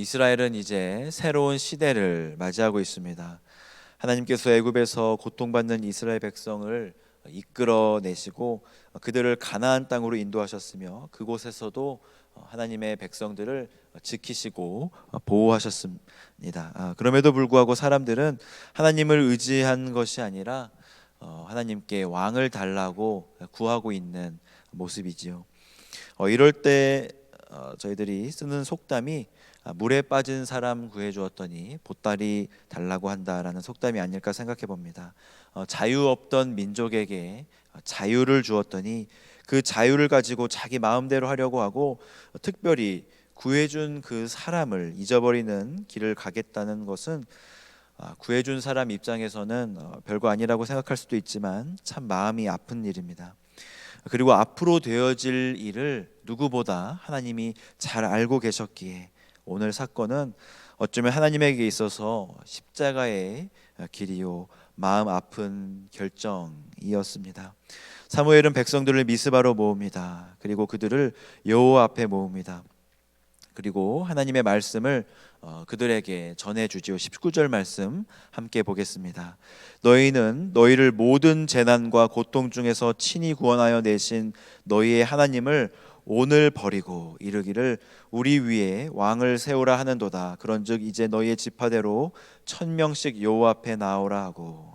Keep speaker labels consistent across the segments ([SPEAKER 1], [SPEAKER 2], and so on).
[SPEAKER 1] 이스라엘은 이제 새로운 시대를 맞이하고 있습니다. 하나님께서 애굽에서 고통받는 이스라엘 백성을 이끌어내시고 그들을 가나안 땅으로 인도하셨으며 그곳에서도 하나님의 백성들을 지키시고 보호하셨습니다. 아, 그럼에도 불구하고 사람들은 하나님을 의지한 것이 아니라 어, 하나님께 왕을 달라고 구하고 있는 모습이지요. 어, 이럴 때 어, 저희들이 쓰는 속담이 아, 물에 빠진 사람 구해 주었더니 보따리 달라고 한다라는 속담이 아닐까 생각해 봅니다. 어, 자유 없던 민족에게 자유를 주었더니 그 자유를 가지고 자기 마음대로 하려고 하고 어, 특별히 구해준 그 사람을 잊어버리는 길을 가겠다는 것은 아, 구해준 사람 입장에서는 어, 별거 아니라고 생각할 수도 있지만 참 마음이 아픈 일입니다. 그리고 앞으로 되어질 일을 누구보다 하나님이 잘 알고 계셨기에 오늘 사건은 어쩌면 하나님에게 있어서 십자가의 길이요 마음 아픈 결정이었습니다. 사무엘은 백성들을 미스바로 모읍니다. 그리고 그들을 여호와 앞에 모읍니다. 그리고 하나님의 말씀을 어, 그들에게 전해 주지요. 19절 말씀 함께 보겠습니다. 너희는 너희를 모든 재난과 고통 중에서 친히 구원하여 내신 너희의 하나님을 오늘 버리고 이르기를 우리 위에 왕을 세우라 하는도다. 그런즉 이제 너희의 지파대로 천 명씩 여호와 앞에 나오라 하고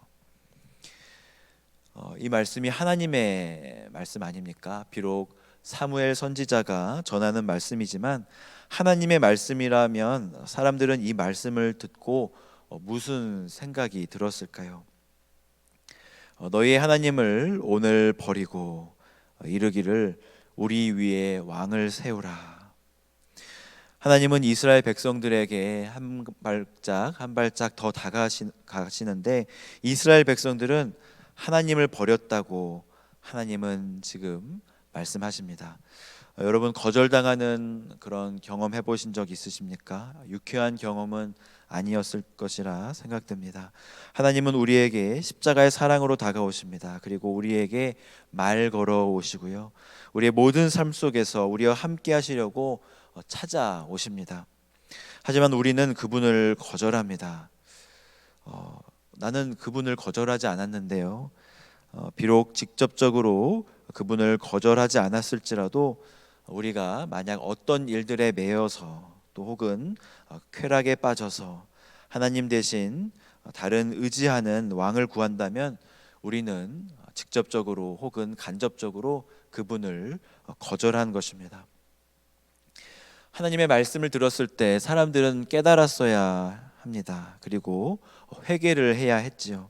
[SPEAKER 1] 어, 이 말씀이 하나님의 말씀 아닙니까? 비록 사무엘 선지자가 전하는 말씀이지만 하나님의 말씀이라면 사람들은 이 말씀을 듣고 어, 무슨 생각이 들었을까요? 어, 너희의 하나님을 오늘 버리고 어, 이르기를 우리 위에 왕을 세우라. 하나님은 이스라엘 백성들에게 한 발짝 한 발짝 더 다가가시는데 이스라엘 백성들은 하나님을 버렸다고 하나님은 지금 말씀하십니다. 어, 여러분 거절당하는 그런 경험 해보신 적 있으십니까? 유쾌한 경험은 아니었을 것이라 생각됩니다. 하나님은 우리에게 십자가의 사랑으로 다가오십니다. 그리고 우리에게 말 걸어 오시고요. 우리의 모든 삶 속에서 우리와 함께 하시려고 어, 찾아오십니다. 하지만 우리는 그분을 거절합니다. 어, 나는 그분을 거절하지 않았는데요. 어, 비록 직접적으로 그분을 거절하지 않았을지라도 우리가 만약 어떤 일들에 매여서 또 혹은 어, 쾌락에 빠져서 하나님 대신 다른 의지하는 왕을 구한다면 우리는 직접적으로 혹은 간접적으로 그분을 거절한 것입니다. 하나님의 말씀을 들었을 때 사람들은 깨달았어야 합니다. 그리고 회개를 해야 했지요.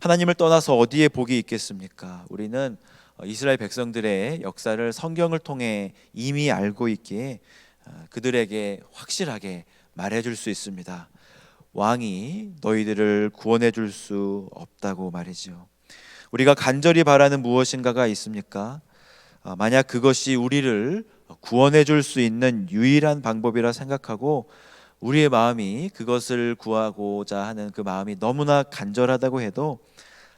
[SPEAKER 1] 하나님을 떠나서 어디에 복이 있겠습니까? 우리는 이스라엘 백성들의 역사를 성경을 통해 이미 알고 있기에 어, 그들에게 확실하게 말해줄 수 있습니다. 왕이 너희들을 구원해 줄 수 없다고 말이죠. 우리가 간절히 바라는 무엇인가가 있습니까? 어, 만약 그것이 우리를 구원해 줄 수 있는 유일한 방법이라 생각하고 우리의 마음이 그것을 구하고자 하는 그 마음이 너무나 간절하다고 해도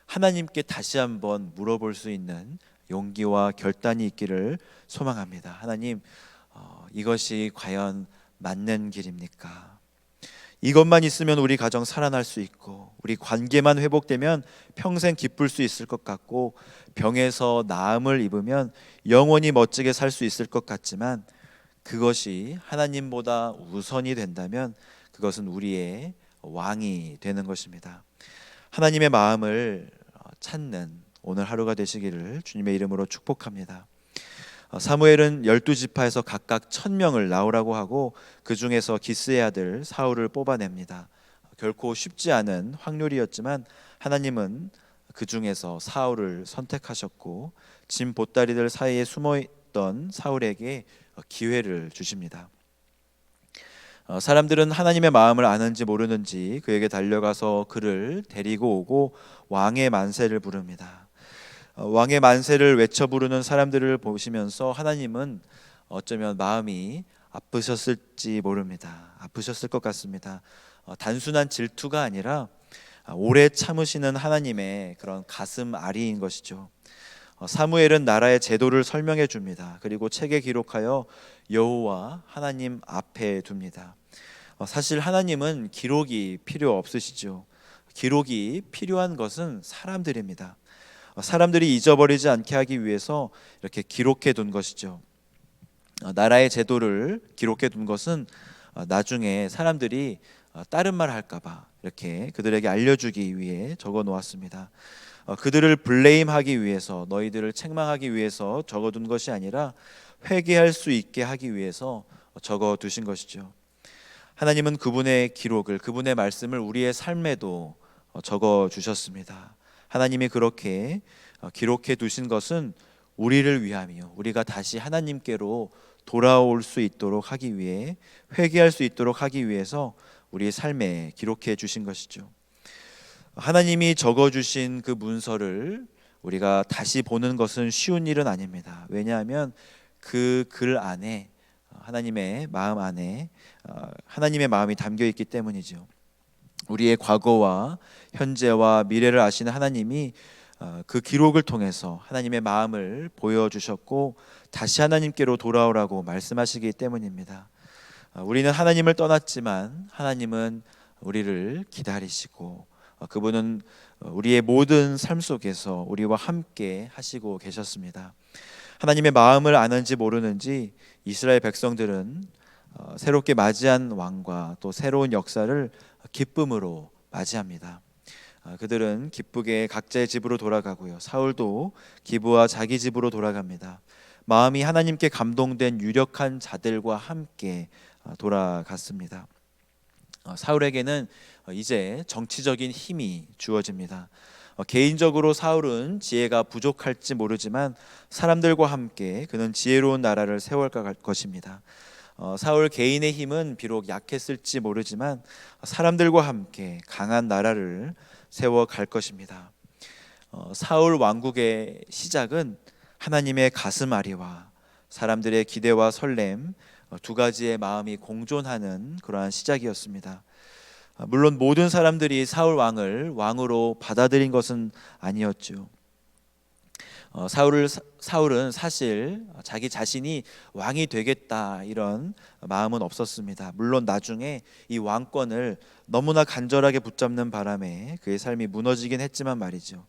[SPEAKER 1] 하나님께 다시 한번 물어볼 수 있는 용기와 결단이 있기를 소망합니다. 하나님, 어, 이것이 과연 맞는 길입니까? 이것만 있으면 우리 가정 살아날 수 있고 우리 관계만 회복되면 평생 기쁠 수 있을 것 같고 병에서 나음을 입으면 영원히 멋지게 살 수 있을 것 같지만 그것이 하나님보다 우선이 된다면 그것은 우리의 왕이 되는 것입니다. 하나님의 마음을 찾는 오늘 하루가 되시기를 주님의 이름으로 축복합니다. 어, 사무엘은 열두 지파에서 각각 천 명을 나오라고 하고 그 중에서 기스의 아들 사울을 뽑아냅니다. 결코 쉽지 않은 확률이었지만 하나님은 그 중에서 사울을 선택하셨고 짐 보따리들 사이에 숨어 있던 사울에게 기회를 주십니다. 어, 사람들은 하나님의 마음을 아는지 모르는지 그에게 달려가서 그를 데리고 오고 왕의 만세를 부릅니다. 어, 왕의 만세를 외쳐 부르는 사람들을 보시면서 하나님은 어쩌면 마음이 아프셨을지 모릅니다. 아프셨을 것 같습니다. 어, 단순한 질투가 아니라 오래 참으시는 하나님의 그런 가슴 아리인 것이죠. 어, 사무엘은 나라의 제도를 설명해 줍니다. 그리고 책에 기록하여 여호와 하나님 앞에 둡니다. 어, 사실 하나님은 기록이 필요 없으시죠. 기록이 필요한 것은 사람들입니다. 어, 사람들이 잊어버리지 않게 하기 위해서 이렇게 기록해 둔 것이죠. 나라의 제도를 기록해 둔 것은 나중에 사람들이 다른 말 할까봐 이렇게 그들에게 알려주기 위해 적어 놓았습니다. 어, 그들을 블레임하기 위해서 너희들을 책망하기 위해서 적어둔 것이 아니라 회개할 수 있게 하기 위해서 적어 두신 것이죠. 하나님은 그분의 기록을 그분의 말씀을 우리의 삶에도 어, 적어 주셨습니다. 하나님이 그렇게 어, 기록해 두신 것은 우리를 위함이요. 우리가 다시 하나님께로 돌아올 수 있도록 하기 위해 회개할 수 있도록 하기 위해서 우리의 삶에 기록해 주신 것이죠. 하나님이 적어 주신 그 문서를 우리가 다시 보는 것은 쉬운 일은 아닙니다. 왜냐하면 그 글 안에 하나님의 마음 안에 어, 하나님의 마음이 담겨 있기 때문이죠. 우리의 과거와 현재와 미래를 아시는 하나님이 어, 그 기록을 통해서 하나님의 마음을 보여주셨고 다시 하나님께로 돌아오라고 말씀하시기 때문입니다. 어, 우리는 하나님을 떠났지만 하나님은 우리를 기다리시고 어, 그분은 우리의 모든 삶 속에서 우리와 함께 하시고 계셨습니다. 하나님의 마음을 아는지 모르는지 이스라엘 백성들은 어, 새롭게 맞이한 왕과 또 새로운 역사를 기쁨으로 맞이합니다. 어, 그들은 기쁘게 각자의 집으로 돌아가고요. 사울도 기부와 자기 집으로 돌아갑니다. 마음이 하나님께 감동된 유력한 자들과 함께 돌아갔습니다. 사울에게는 이제 정치적인 힘이 주어집니다. 개인적으로 사울은 지혜가 부족할지 모르지만 사람들과 함께 그는 지혜로운 나라를 세워갈 것입니다. 어, 사울 개인의 힘은 비록 약했을지 모르지만 사람들과 함께 강한 나라를 세워 갈 것입니다. 어, 사울 왕국의 시작은 하나님의 가슴 아리와 사람들의 기대와 설렘 어, 두 가지의 마음이 공존하는 그러한 시작이었습니다. 물론 모든 사람들이 사울 왕을 왕으로 받아들인 것은 아니었죠. 어, 사울을 사울은 사실 자기 자신이 왕이 되겠다 이런 마음은 없었습니다. 물론 나중에 이 왕권을 너무나 간절하게 붙잡는 바람에 그의 삶이 무너지긴 했지만 말이죠.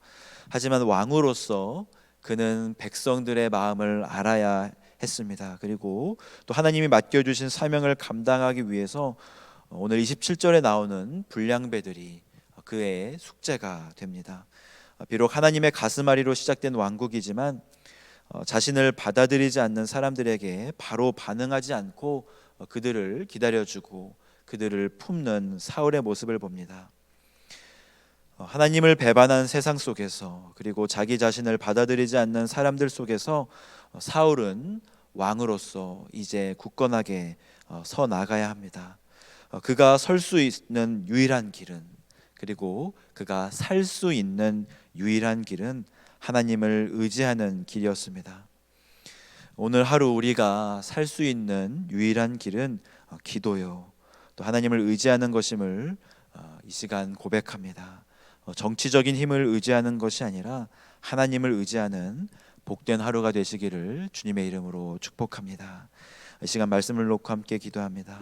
[SPEAKER 1] 하지만 왕으로서 그는 백성들의 마음을 알아야 했습니다. 그리고 또 하나님이 맡겨 주신 사명을 감당하기 위해서 오늘 27절에 나오는 불량배들이 그의 숙제가 됩니다. 비록 하나님의 가슴앓이로 시작된 왕국이지만 어, 자신을 받아들이지 않는 사람들에게 바로 반응하지 않고 어, 그들을 기다려주고 그들을 품는 사울의 모습을 봅니다. 어, 하나님을 배반한 세상 속에서 그리고 자기 자신을 받아들이지 않는 사람들 속에서 사울은 왕으로서 이제 굳건하게 서 나가야 합니다. 그가 설 수 있는 유일한 길은 그리고 그가 살 수 있는 유일한 길은 하나님을 의지하는 길이었습니다. 오늘 하루 우리가 살 수 있는 유일한 길은 어, 기도요. 또 하나님을 의지하는 것임을 어, 이 시간 고백합니다. 어, 정치적인 힘을 의지하는 것이 아니라 하나님을 의지하는 복된 하루가 되시기를 주님의 이름으로 축복합니다. 이 시간 말씀을 놓고 함께 기도합니다.